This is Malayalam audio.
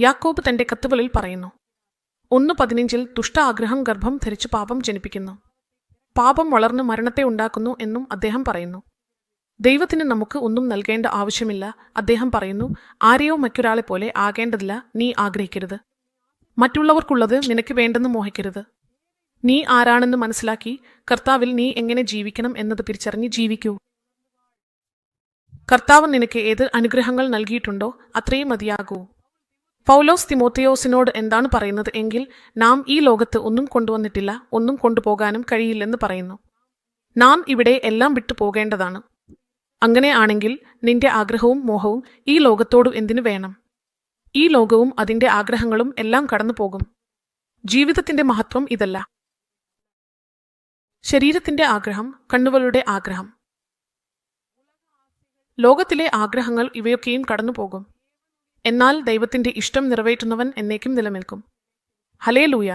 യാക്കോബ് തന്റെ കത്തുകളിൽ പറയുന്നു. ഒന്ന് പതിനഞ്ചിൽ ദുഷ്ട ആഗ്രഹം ഗർഭം ധരിച്ച് പാപം ജനിപ്പിക്കുന്നു. പാപം വളർന്ന് മരണത്തെ ഉണ്ടാക്കുന്നു എന്നും അദ്ദേഹം പറയുന്നു. ദൈവത്തിന് നമുക്ക് ഒന്നും നൽകേണ്ട ആവശ്യമില്ല അദ്ദേഹം പറയുന്നു ആരെയോ മറ്റൊരാളെ പോലെ ആകേണ്ടതില്ല നീ ആഗ്രഹിക്കരുത്. മറ്റുള്ളവർക്കുള്ളത് നിനക്ക് വേണ്ടെന്ന് മോഹിക്കരുത്. നീ ആരാണെന്ന് മനസ്സിലാക്കി കർത്താവിൽ നീ എങ്ങനെ ജീവിക്കണം എന്നത് തിരിച്ചറിഞ്ഞ് ജീവിക്കൂ. കർത്താവ് നിനക്ക് ഏത് അനുഗ്രഹങ്ങൾ നൽകിയിട്ടുണ്ടോ അത്രയും മതിയാകൂ. പൗലോസ് തിമോത്തിയോസിനോട് എന്താണ് പറയുന്നത് എങ്കിൽ നാം ഈ ലോകത്ത് ഒന്നും കൊണ്ടുവന്നിട്ടില്ല ഒന്നും കൊണ്ടുപോകാനും കഴിയില്ലെന്ന് പറയുന്നു. നാം ഇവിടെ എല്ലാം വിട്ടു പോകേണ്ടതാണ്. അങ്ങനെ ആണെങ്കിൽ നിന്റെ ആഗ്രഹവും മോഹവും ഈ ലോകത്തോടും എന്തിനു വേണം? ഈ ലോകവും അതിന്റെ ആഗ്രഹങ്ങളും എല്ലാം കടന്നു പോകും ജീവിതത്തിന്റെ മഹത്വം ഇതല്ല. ശരീരത്തിന്റെ ആഗ്രഹം കണ്ണുകളുടെ ആഗ്രഹം. ലോകത്തിലെ ആഗ്രഹങ്ങൾ ഇവയൊക്കെയും കടന്നു പോകും എന്നാൽ ദൈവത്തിന്റെ ഇഷ്ടം നിറവേറ്റുന്നവൻ എന്നേക്കും നിലനിൽക്കും. ഹലേ ലൂയ